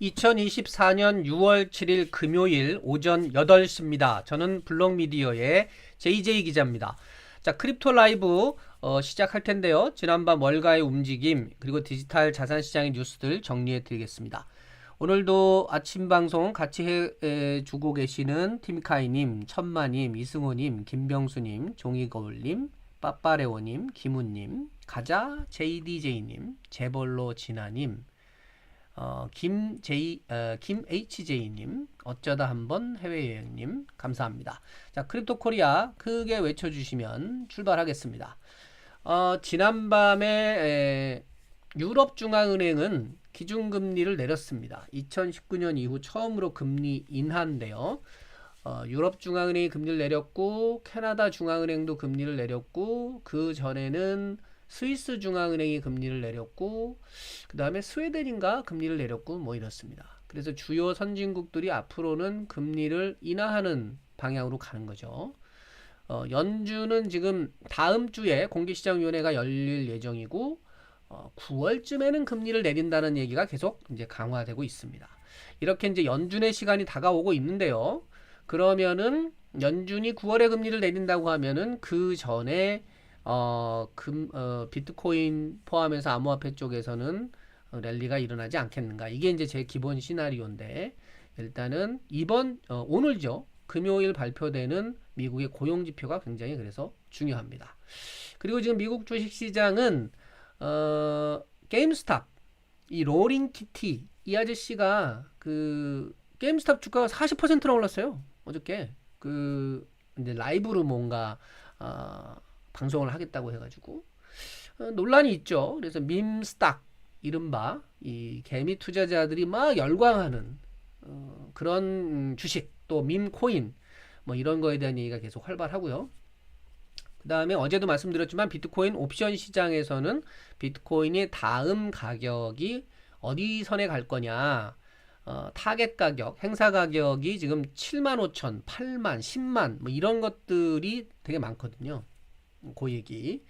2024년 6월 7일 금요일 오전 8시입니다. 저는 블록미디어의 JJ 기자입니다. 자, 크립토 라이브 어, 시작할 텐데요. 지난밤 월가의 움직임 그리고 디지털 자산 시장의 뉴스들 정리해 드리겠습니다. 오늘도 아침 방송 같이 해, 에, 주고 계시는 팀카이님, 천마님, 이승호님, 김병수님, 종이거울님, 빠빠레오님, 김훈님, 가자 JDJ님, 재벌로 진아님, 어, 김 J, 어, 김 HJ님, 어쩌다 한번 해외여행님, 감사합니다. 자, 크립토 코리아 크게 외쳐주시면 출발하겠습니다. 어, 지난밤에 에, 유럽 중앙은행은 기준금리를 내렸습니다. 2019년 이후 처음으로 금리 인하인데요. 어, 유럽 중앙은행이 금리를 내렸고 캐나다 중앙은행도 금리를 내렸고 그 전에는 스위스 중앙은행이 금리를 내렸고 그 다음에 스웨덴인가 금리를 내렸고 뭐 이렇습니다. 그래서 주요 선진국들이 앞으로는 금리를 인하하는 방향으로 가는 거죠. 어, 연준은 지금 다음 주에 공개시장위원회가 열릴 예정이고 어, 9월쯤에는 금리를 내린다는 얘기가 계속 이제 강화되고 있습니다. 이렇게 이제 연준의 시간이 다가오고 있는데요. 그러면은 연준이 9월에 금리를 내린다고 하면은 그 전에 어, 금, 어, 비트코인 포함해서 암호화폐 쪽에서는 어, 랠리가 일어나지 않겠는가. 이게 이제 제 기본 시나리오인데 일단은 이번 어, 오늘죠. 금요일 발표되는 미국의 고용 지표가 굉장히 그래서 중요합니다. 그리고 지금 미국 주식 시장은 어, 게임스탑 이 로링 키티 이 아저씨가 그 게임스탑 주가가 40%나 올랐어요. 어저께 그 이제 라이브로 뭔가 어, 방송을 하겠다고 해가지고 어, 논란이 있죠. 그래서 밈스탁 이른바 이 개미 투자자들이 막 열광하는 어, 그런 주식 또 밈코인 뭐 이런 거에 대한 얘기가 계속 활발하고요. 그 다음에 어제도 말씀드렸지만 비트코인 옵션 시장에서는 비트코인의 다음 가격이 어디 선에 갈 거냐 어, 타겟 가격, 행사 가격이 지금 7만 5천, 8만, 10만 뭐 이런 것들이 되게 많거든요. 그 얘기.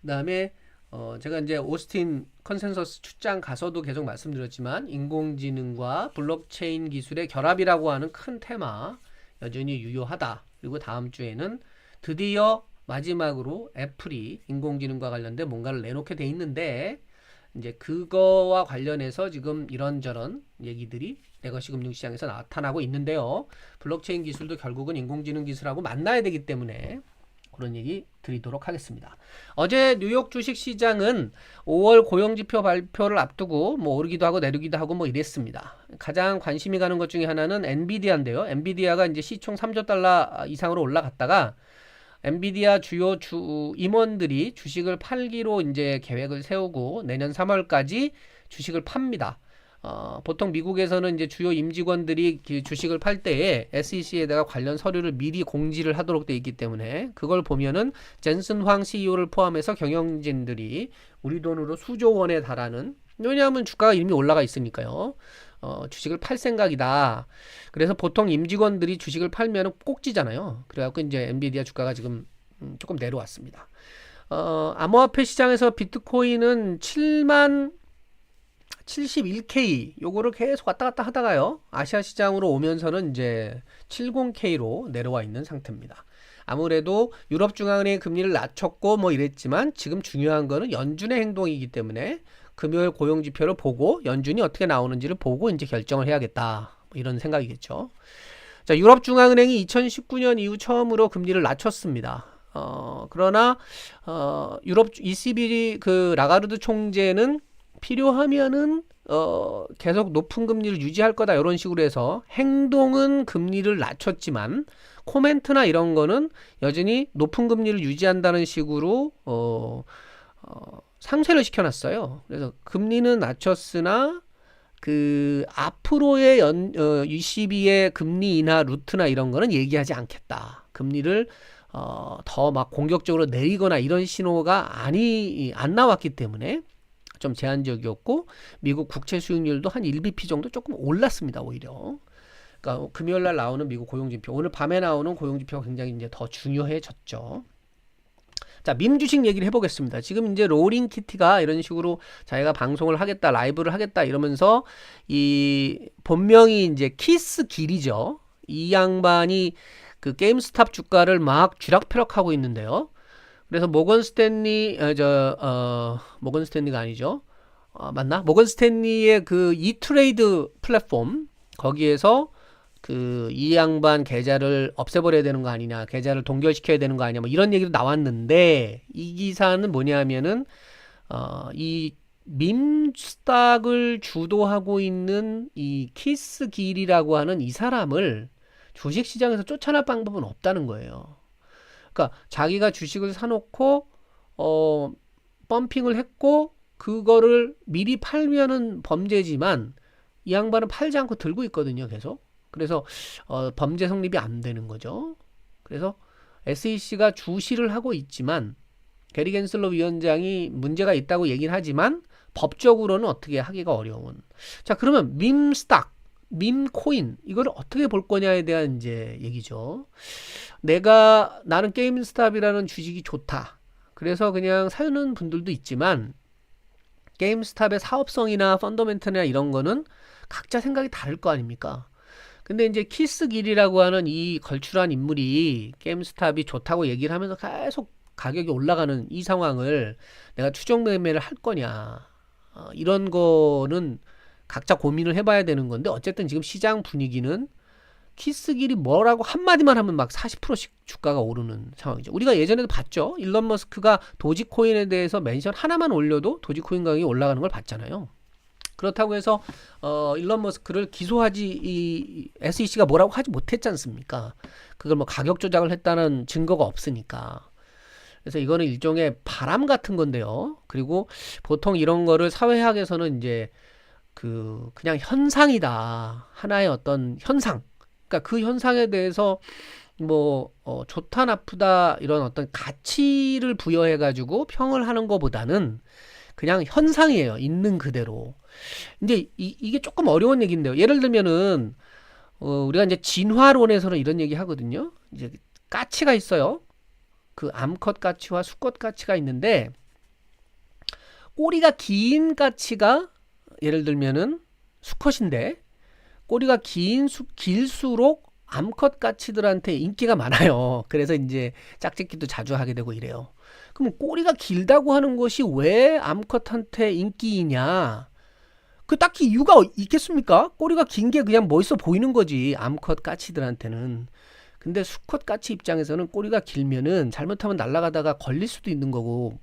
그다음에 어 제가 이제 오스틴 컨센서스 출장 가서도 계속 말씀드렸지만 인공지능과 블록체인 기술의 결합이라고 하는 큰 테마 여전히 유효하다. 그리고 다음 주에는 드디어 마지막으로 애플이 인공지능과 관련된 뭔가를 내놓게 돼 있는데 이제 그거와 관련해서 지금 이런저런 얘기들이 레거시 금융시장에서 나타나고 있는데요. 블록체인 기술도 결국은 인공지능 기술하고 만나야 되기 때문에 그런 얘기 드리도록 하겠습니다. 어제 뉴욕 주식 시장은 5월 고용 지표 발표를 앞두고 뭐 오르기도 하고 내리기도 하고 뭐 이랬습니다. 가장 관심이 가는 것 중에 하나는 엔비디아인데요. 엔비디아가 이제 시총 3조 달러 이상으로 올라갔다가 엔비디아 주요 주 임원들이 주식을 팔기로 이제 계획을 세우고 내년 3월까지 주식을 팝니다. 어, 보통 미국에서는 이제 주요 임직원들이 그 주식을 팔 때에 SEC에다가 관련 서류를 미리 공지를 하도록 돼 있기 때문에 그걸 보면은 젠슨 황 CEO를 포함해서 경영진들이 우리 돈으로 수조 원에 달하는 왜냐하면 주가가 이미 올라가 있으니까요. 어, 주식을 팔 생각이다. 그래서 보통 임직원들이 주식을 팔면은 꼭지잖아요. 그래갖고 이제 엔비디아 주가가 지금 음, 조금 내려왔습니다. 어, 암호화폐 시장에서 비트코인은 7만 71K 요거를 계속 왔다 갔다 하다가요. 아시아 시장으로 오면서는 이제 70K로 내려와 있는 상태입니다. 아무래도 유럽 중앙은행 금리를 낮췄고 뭐 이랬지만 지금 중요한 거는 연준의 행동이기 때문에 금요일 고용 지표를 보고 연준이 어떻게 나오는지를 보고 이제 결정을 해야겠다. 뭐 이런 생각이겠죠. 자, 유럽 중앙은행이 2019년 이후 처음으로 금리를 낮췄습니다. 어, 그러나 어, 유럽 ECB 그 라가르드 총재는 필요하면은 어, 계속 높은 금리를 유지할 거다 이런 식으로 해서 행동은 금리를 낮췄지만 코멘트나 이런 거는 여전히 높은 금리를 유지한다는 식으로 어, 어, 상쇄를 시켜놨어요. 그래서 금리는 낮췄으나 그 앞으로의 연 어, ECB의 금리 인하 루트나 이런 거는 얘기하지 않겠다. 금리를 어, 더 막 공격적으로 내리거나 이런 신호가 아니 안 나왔기 때문에 좀 제한적이었고 미국 국채 수익률도 한 1bp 정도 조금 올랐습니다 오히려. 그러니까 금요일 날 나오는 미국 고용 지표 오늘 밤에 나오는 고용 지표가 굉장히 이제 더 중요해졌죠. 자, 밈 주식 얘기를 해보겠습니다. 지금 이제 로링 키티가 이런 식으로 자기가 방송을 하겠다, 라이브를 하겠다 이러면서 이 본명이 이제 키스 길이죠. 이 양반이 그 게임스탑 주가를 막 쥐락펴락하고 있는데요. 그래서 모건 스탠리, 어, 저, 어, 모건 스탠리가 아니죠. 어, 맞나? 모건 스탠리의 그 이트레이드 플랫폼 거기에서 그 이 양반 계좌를 없애버려야 되는 거 아니냐, 계좌를 동결시켜야 되는 거 아니냐, 뭐 이런 얘기도 나왔는데 이 기사는 뭐냐면은 어, 이 밈스탁을 주도하고 있는 이 키스 길이라고 하는 이 사람을 주식 시장에서 쫓아낼 방법은 없다는 거예요. 그러니까 자기가 주식을 사놓고 어 펌핑을 했고 그거를 미리 팔면은 범죄지만 이 양반은 팔지 않고 들고 있거든요, 계속. 그래서 어, 범죄 성립이 안 되는 거죠. 그래서 SEC가 주시를 하고 있지만 게리 겐슬러 위원장이 문제가 있다고 얘기는 하지만 법적으로는 어떻게 하기가 어려운. 자, 그러면 밈스탁, 밈코인 이거를 어떻게 볼 거냐에 대한 이제 얘기죠. 내가 나는 게임스탑이라는 주식이 좋다. 그래서 그냥 사는 분들도 있지만 게임스탑의 사업성이나 펀더멘트나 이런 거는 각자 생각이 다를 거 아닙니까? 근데 이제 키스 길이라고 하는 이 걸출한 인물이 게임스탑이 좋다고 얘기를 하면서 계속 가격이 올라가는 이 상황을 내가 추정 매매를 할 거냐. 어, 이런 거는 각자 고민을 해봐야 되는 건데 어쨌든 지금 시장 분위기는 키스길이 뭐라고 한마디만 하면 막 40%씩 주가가 오르는 상황이죠. 우리가 예전에도 봤죠. 일론 머스크가 도지코인에 대해서 멘션 하나만 올려도 도지코인 가격이 올라가는 걸 봤잖아요. 그렇다고 해서 어 일론 머스크를 기소하지 이 SEC가 뭐라고 하지 못했지 않습니까? 그걸 뭐 가격 조작을 했다는 증거가 없으니까. 그래서 이거는 일종의 바람 같은 건데요. 그리고 보통 이런 거를 사회학에서는 이제 그 그냥 현상이다. 하나의 어떤 현상. 그러니까 그 현상에 대해서 뭐 어, 좋다 나쁘다 이런 어떤 가치를 부여해 가지고 평을 하는 것보다는 그냥 현상이에요. 있는 그대로. 근데 이, 이게 조금 어려운 얘기인데요. 예를 들면은 어, 우리가 이제 진화론에서는 이런 얘기 하거든요. 이제 까치가 있어요. 그 암컷 까치와 수컷 까치가 있는데 꼬리가 긴 까치가 예를 들면은 수컷인데 꼬리가 긴 수, 길수록 암컷 까치들한테 인기가 많아요. 그래서 이제 짝짓기도 자주 하게 되고 이래요. 그럼 꼬리가 길다고 하는 것이 왜 암컷한테 인기이냐? 그 딱히 이유가 있겠습니까? 꼬리가 긴 게 그냥 멋있어 보이는 거지. 암컷 까치들한테는. 근데 수컷 까치 입장에서는 꼬리가 길면은 잘못하면 날아가다가 걸릴 수도 있는 거고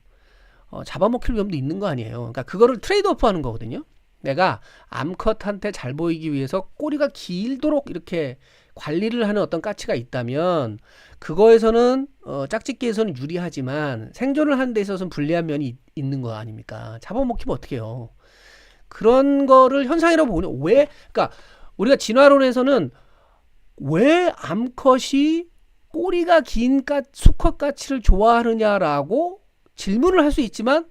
어, 잡아먹힐 위험도 있는 거 아니에요. 그러니까 그거를 트레이드오프 하는 거거든요. 내가 암컷한테 잘 보이기 위해서 꼬리가 길도록 이렇게 관리를 하는 어떤 가치가 있다면 그거에서는 어, 짝짓기에서는 유리하지만 생존을 하는 데 있어서는 불리한 면이 있, 있는 거 아닙니까? 잡아먹히면 어떡해요. 그런 거를 현상이라고 보냐. 왜? 그러니까 우리가 진화론에서는 왜 암컷이 꼬리가 긴 까, 수컷 가치를 좋아하느냐라고 질문을 할 수 있지만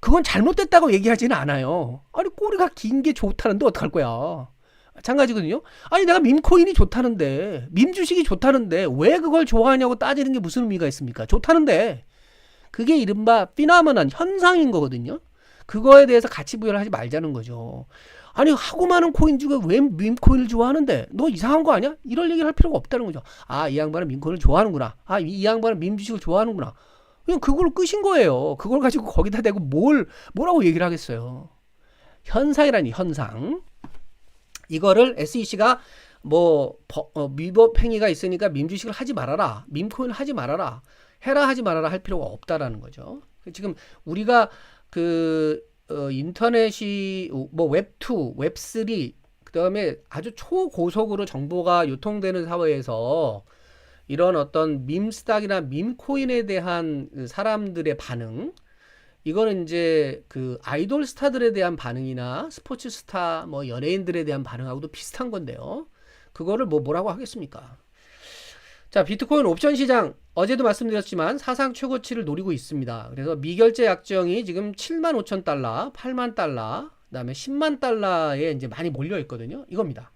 그건 잘못됐다고 얘기하지는 않아요. 아니 꼬리가 긴 게 좋다는데 어떡할 거야. 마찬가지거든요. 아니 내가 밈코인이 좋다는데 밈 주식이 좋다는데 왜 그걸 좋아하냐고 따지는 게 무슨 의미가 있습니까? 좋다는데 그게 이른바 피나머난 현상인 거거든요. 그거에 대해서 가치 부여를 하지 말자는 거죠. 아니 하고 많은 코인 중에 왜 밈코인을 좋아하는데 너 이상한 거 아니야? 이럴 얘기를 할 필요가 없다는 거죠. 아 이 양반은 밈코인을 좋아하는구나. 아이 이 양반은 밈 주식을 좋아하는구나. 그냥 그걸로 끝인 거예요. 그걸 가지고 거기다 대고 뭘 뭐라고 얘기를 하겠어요. 현상이라니 현상. 이거를 SEC가 뭐 어, 미법 행위가 있으니까 밈주식을 하지 말아라. 밈코인을 하지 말아라. 해라 하지 말아라 할 필요가 없다라는 거죠. 지금 우리가 그 어, 인터넷이 뭐 웹2, 웹3 그다음에 아주 초고속으로 정보가 유통되는 사회에서 이런 어떤 밈스탁이나 밈코인에 대한 그 사람들의 반응 이거는 이제 그 아이돌 스타들에 대한 반응이나 스포츠 스타 뭐 연예인들에 대한 반응하고도 비슷한 건데요. 그거를 뭐 뭐라고 하겠습니까? 자, 비트코인 옵션 시장 어제도 말씀드렸지만 사상 최고치를 노리고 있습니다. 그래서 미결제 약정이 지금 7만 5천 달러, 8만 달러, 그다음에 10만 달러에 이제 많이 몰려 있거든요. 이겁니다.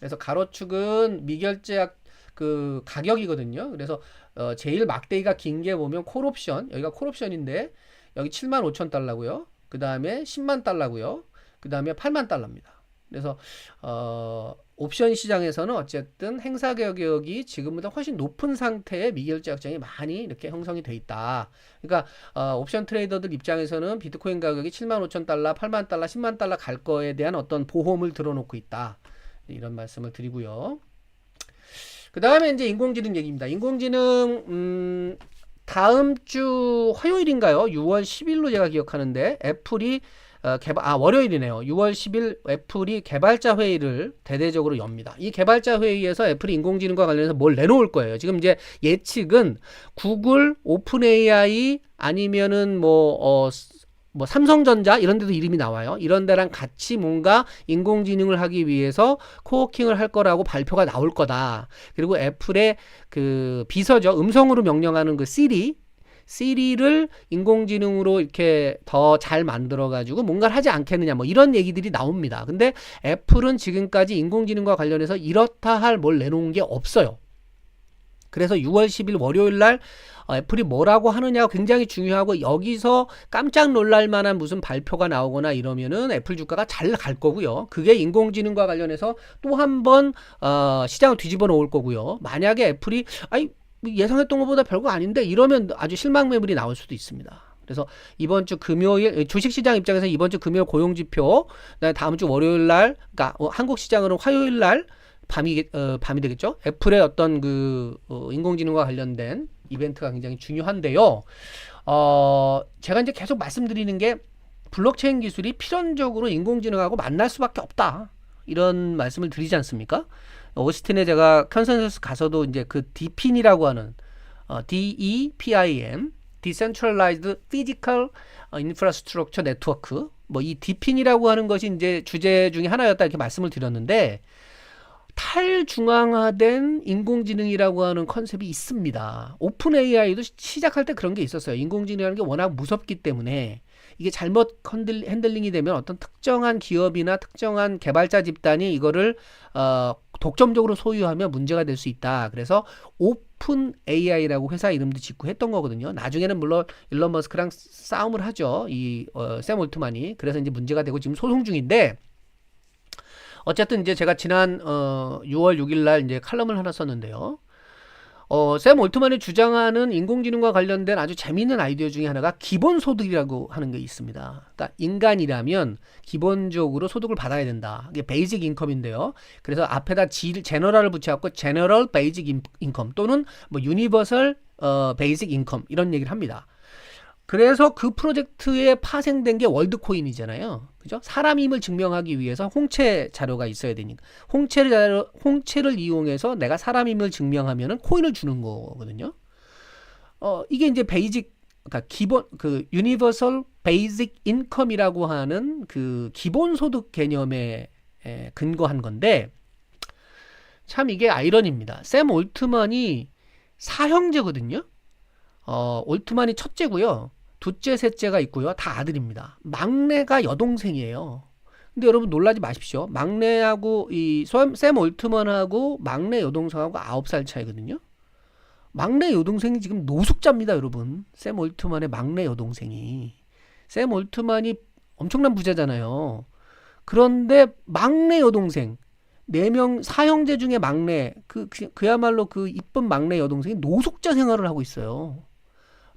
그래서 가로축은 미결제 약 그 가격이거든요. 그래서 어 제일 막대기가 긴 게 보면 콜옵션 여기가 콜옵션인데 여기 7만 5천 달러고요. 그 다음에 10만 달러고요. 그 다음에 8만 달러입니다. 그래서 어 옵션 시장에서는 어쨌든 행사 가격이 지금보다 훨씬 높은 상태의 미결제 약정이 많이 이렇게 형성이 돼 있다. 그러니까 어, 옵션 트레이더들 입장에서는 비트코인 가격이 7만 5천 달러, 8만 달러, 10만 달러 갈 거에 대한 어떤 보험을 들어놓고 있다. 이런 말씀을 드리고요. 그 다음에 이제 인공지능 얘기입니다. 인공지능 음, 다음 주 화요일인가요? 6월 10일로 제가 기억하는데 애플이 어, 개발 아 월요일이네요. 6월 10일 애플이 개발자 회의를 대대적으로 엽니다. 이 개발자 회의에서 애플이 인공지능과 관련해서 뭘 내놓을 거예요. 지금 이제 예측은 구글, 오픈 AI 아니면은 뭐 어, 뭐 삼성전자 이런 데도 이름이 나와요. 이런 데랑 같이 뭔가 인공지능을 하기 위해서 코워킹을 할 거라고 발표가 나올 거다. 그리고 애플의 그 비서죠. 음성으로 명령하는 그 시리 시리를 인공지능으로 이렇게 더 잘 만들어 가지고 뭔가를 하지 않겠느냐 뭐 이런 얘기들이 나옵니다. 근데 애플은 지금까지 인공지능과 관련해서 이렇다 할 뭘 내놓은 게 없어요. 그래서 6월 10일 월요일 날 어, 애플이 뭐라고 하느냐가 굉장히 중요하고 여기서 깜짝 놀랄 만한 무슨 발표가 나오거나 이러면은 애플 주가가 잘 갈 거고요. 그게 인공지능과 관련해서 또 한번 어, 시장을 뒤집어 놓을 거고요. 만약에 애플이 아이 예상했던 것보다 별거 아닌데 이러면 아주 실망 매물이 나올 수도 있습니다. 그래서 이번 주 금요일 주식 시장 입장에서 이번 주 금요일 고용 지표, 그다음에 다음 주 월요일 날, 그러니까 어, 한국 시장으로 화요일 날 밤이 어, 밤이 되겠죠. 애플의 어떤 그 어, 인공지능과 관련된 이벤트가 굉장히 중요한데요. 어, 제가 이제 계속 말씀드리는 게 블록체인 기술이 필연적으로 인공지능하고 만날 수밖에 없다. 이런 말씀을 드리지 않습니까? 오스틴에 제가 컨센서스 가서도 이제 그 DPIN이라고 하는 어, DEPIN Decentralized Physical Infrastructure Network 뭐이 DPIN이라고 하는 것이 이제 주제 중에 하나였다 이렇게 말씀을 드렸는데 탈중앙화된 인공지능이라고 하는 컨셉이 있습니다. 오픈 AI도 시작할 때 그런 게 있었어요. 인공지능이라는 게 워낙 무섭기 때문에 이게 잘못 컨들, 핸들링이 되면 어떤 특정한 기업이나 특정한 개발자 집단이 이거를 어, 독점적으로 소유하면 문제가 될 수 있다. 그래서 오픈 AI라고 회사 이름도 짓고 했던 거거든요. 나중에는 물론 일론 머스크랑 싸움을 하죠. 이샘 어, 올트만이. 그래서 이제 문제가 되고 지금 소송 중인데 어쨌든 이제 제가 지난 어 6월 6일 날 이제 칼럼을 하나 썼는데요. 어, 샘 올트만이 주장하는 인공지능과 관련된 아주 재미있는 아이디어 중에 하나가 기본 소득이라고 하는 게 있습니다. 그러니까 인간이라면 기본적으로 소득을 받아야 된다. 이게 베이직 인컴인데요. 그래서 앞에다 지, 제너럴을 붙여갖고 제너럴 베이직 인컴 또는 뭐 유니버설 어, 베이직 인컴 이런 얘기를 합니다. 그래서 그 프로젝트에 파생된 게 월드코인이잖아요. 그죠? 사람임을 증명하기 위해서 홍채 자료가 있어야 되니까. 홍채를, 자료, 홍채를 이용해서 내가 사람임을 증명하면은 코인을 주는 거거든요. 어, 이게 이제 베이직, 그러니까 기본, 그, 유니버설 베이직 인컴이라고 하는 그 기본 소득 개념에 에, 근거한 건데, 참 이게 아이러니입니다. 샘 올트만이 사형제거든요. 어, 올트만이 첫째고요. 둘째, 셋째가 있고요. 다 아들입니다. 막내가 여동생이에요. 근데 여러분 놀라지 마십시오. 막내하고 이샘 올트먼하고 막내 여동생하고 9살 차이거든요. 막내 여동생이 지금 노숙자입니다, 여러분. 샘 올트만의 막내 여동생이. 샘 올트만이 엄청난 부자잖아요. 그런데 막내 여동생 네 명 사형제 중에 막내 그, 그 그야말로 그 이쁜 막내 여동생이 노숙자 생활을 하고 있어요.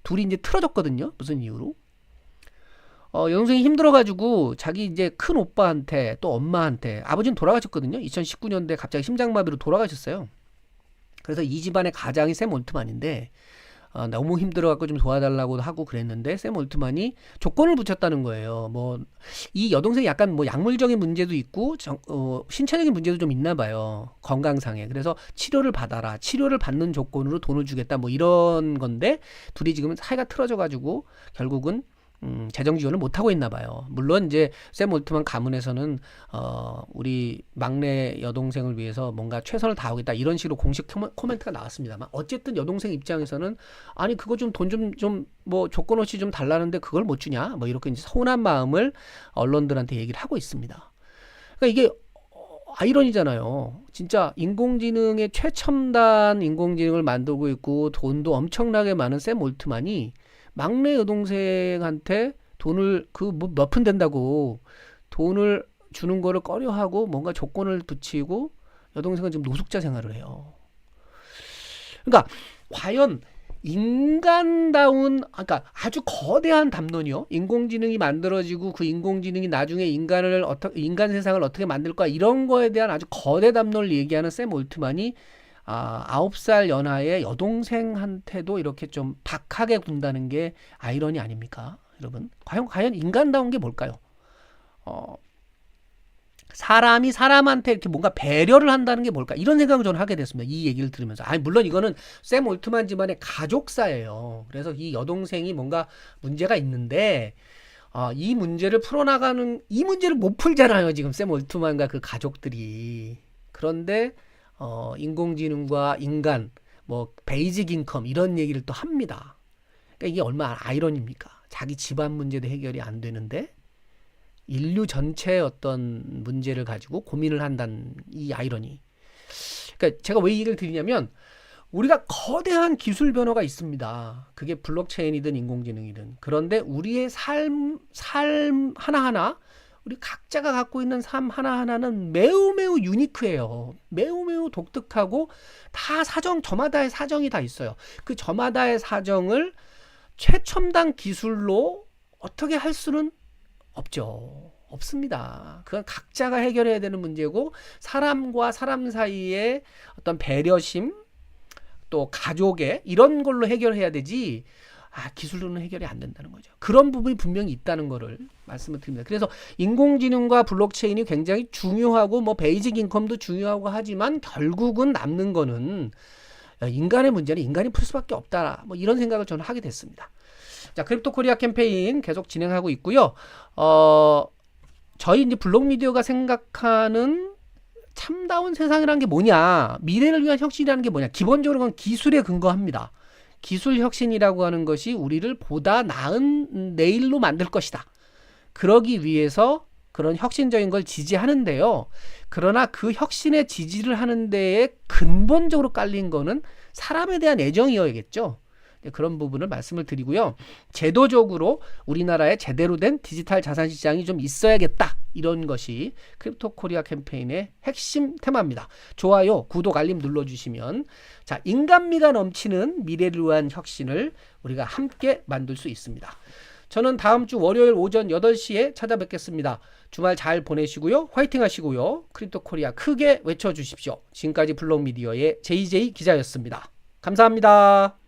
둘이 이제 틀어졌거든요. 무슨 이유로? 어, 여동생이 힘들어가지고 자기 이제 큰 오빠한테 또 엄마한테 아버지는 돌아가셨거든요. 2019년도에 갑자기 심장마비로 돌아가셨어요. 그래서 이 집안의 가장이 샘 올트만인데 어, 너무 힘들어갖고 좀 도와달라고 하고 그랬는데 샘 올트만이 조건을 붙였다는 거예요. 뭐 이 여동생이 약간 뭐 약물적인 문제도 있고 정, 어, 신체적인 문제도 좀 있나 봐요. 건강상에. 그래서 치료를 받아라. 치료를 받는 조건으로 돈을 주겠다. 뭐 이런 건데 둘이 지금 사이가 틀어져가지고 결국은 음, 재정 지원을 못 하고 있나 봐요. 물론 이제 샘 올트만 가문에서는 어, 우리 막내 여동생을 위해서 뭔가 최선을 다하겠다 이런 식으로 공식 코멘트가 나왔습니다만 어쨌든 여동생 입장에서는 아니 그거 좀 돈 좀 좀 뭐 조건 없이 좀 달라는데 그걸 못 주냐 뭐 이렇게 이제 서운한 마음을 언론들한테 얘기를 하고 있습니다. 그러니까 이게 아이러니잖아요. 진짜 인공지능의 최첨단 인공지능을 만들고 있고 돈도 엄청나게 많은 샘 올트만이 막내 여동생한테 돈을 그뭐몇푼 된다고 돈을 주는 거를 꺼려하고 뭔가 조건을 붙이고 여동생은 지금 노숙자 생활을 해요. 그러니까 과연 인간다운 아까 아주 거대한 담론이요. 인공지능이 만들어지고 그 인공지능이 나중에 인간을 어떻게 인간 세상을 어떻게 만들까 이런 거에 대한 아주 거대 담론을 얘기하는 샘 올트만이 아, 아홉 살 연하의 여동생한테도 이렇게 좀 박하게 군다는 게 아이러니 아닙니까? 여러분. 과연 과연 인간다운 게 뭘까요? 어, 사람이 사람한테 이렇게 뭔가 배려를 한다는 게 뭘까? 이런 생각을 저는 하게 됐습니다. 이 얘기를 들으면서. 아니, 물론 이거는 샘 올트만 집안의 가족사예요. 그래서 이 여동생이 뭔가 문제가 있는데, 어, 이 문제를 풀어나가는, 이 문제를 못 풀잖아요. 지금 샘 올트만과 그 가족들이. 그런데, 어, 인공지능과 인간, 뭐, 베이직 인컴, 이런 얘기를 또 합니다. 그러니까 이게 얼마나 아이러니입니까? 자기 집안 문제도 해결이 안 되는데, 인류 전체의 어떤 문제를 가지고 고민을 한다는 이 아이러니. 그러니까 제가 왜이 얘기를 드리냐면 우리가 거대한 기술 변화가 있습니다. 그게 블록체인이든 인공지능이든. 그런데 우리의 삶, 삶 하나하나, 우리 각자가 갖고 있는 삶 하나하나는 매우 매우 유니크해요. 매우 매우 독특하고 다 사정, 저마다의 사정이 다 있어요. 그 저마다의 사정을 최첨단 기술로 어떻게 할 수는 없죠. 없습니다. 그건 각자가 해결해야 되는 문제고 사람과 사람 사이의 어떤 배려심 또 가족의 이런 걸로 해결해야 되지 아, 기술로는 해결이 안 된다는 거죠. 그런 부분이 분명히 있다는 거를 말씀을 드립니다. 그래서 인공지능과 블록체인이 굉장히 중요하고 뭐 베이직 인컴도 중요하고 하지만 결국은 남는 거는 인간의 문제는 인간이 풀 수밖에 없다. 뭐 이런 생각을 저는 하게 됐습니다. 자, 크립토 코리아 캠페인 계속 진행하고 있고요. 어, 저희 이제 블록 미디어가 생각하는 참다운 세상이라는 게 뭐냐? 미래를 위한 혁신이라는 게 뭐냐? 기본적으로 건 기술에 근거합니다. 기술 혁신이라고 하는 것이 우리를 보다 나은 내일로 만들 것이다. 그러기 위해서 그런 혁신적인 걸 지지하는데요. 그러나 그 혁신에 지지를 하는 데에 근본적으로 깔린 거는 사람에 대한 애정이어야겠죠. 네, 그런 부분을 말씀을 드리고요. 제도적으로 우리나라에 제대로 된 디지털 자산 시장이 좀 있어야겠다. 이런 것이 크립토 코리아 캠페인의 핵심 테마입니다. 좋아요, 구독, 알림 눌러주시면 자 인간미가 넘치는 미래를 위한 혁신을 우리가 함께 만들 수 있습니다. 저는 다음 주 월요일 오전 8시에 찾아뵙겠습니다. 주말 잘 보내시고요. 화이팅 하시고요. 크립토 코리아 크게 외쳐주십시오. 지금까지 블록 미디어의 JJ 기자였습니다. 감사합니다.